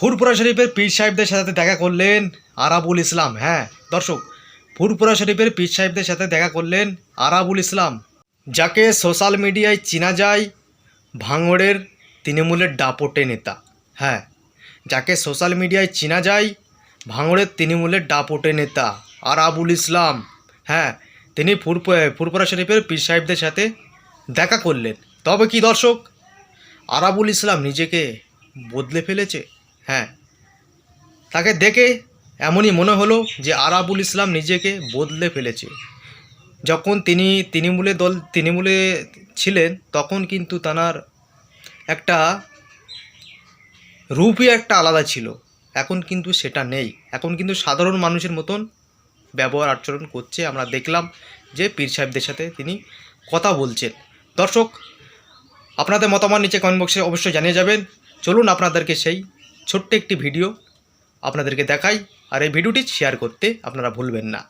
ফুরপুরা শরীফের পীর সাহেবদের সাথে দেখা করলেন আরাবুল ইসলাম হ্যাঁ দর্শক ফুরপুরা শরীফের পীর সাহেবদের সাথে দেখা করলেন আরাবুল ইসলাম। যাকে সোশ্যাল মিডিয়ায় চেনা যায়, ভাঙড়ের তৃণমূলের ডাপটে নেতা হ্যাঁ যাকে সোশ্যাল মিডিয়ায় চেনা যায়, ভাঙড়ের তৃণমূলের ডাপটে নেতা আরাবুল ইসলাম হ্যাঁ তিনি ফুরপ ফুরপুরা শরীফের পীর সাহেবদের সাথে দেখা করলেন। তবে কি দর্শক, আরাবুল ইসলাম নিজেকে বদলে ফেলেছে? হ্যাঁ। তাকে দেখে এমনই মনে হলো যে আরাবুল ইসলাম নিজেকে বদলে ফেলেছে। যখন তিনি তৃণমূলে দল, তৃণমূলে ছিলেন, তখন কিন্তু তানার একটা রূপই একটা আলাদা ছিল। এখন কিন্তু সেটা নেই। এখন কিন্তু সাধারণ মানুষের মতন ব্যবহার আচরণ করছে। আমরা দেখলাম যে পীর সাহেবদের সাথে তিনি কথা বলছেন। দর্শক, আপনাদের মতামত নিচে কমেন্ট বক্সে অবশ্যই জানিয়ে যাবেন। চলুন আপনাদেরকে সেই ছোট্ট একটি ভিডিও আপনাদেরকে দেখাই আর এই ভিডিওটি শেয়ার করতে আপনারা ভুলবেন না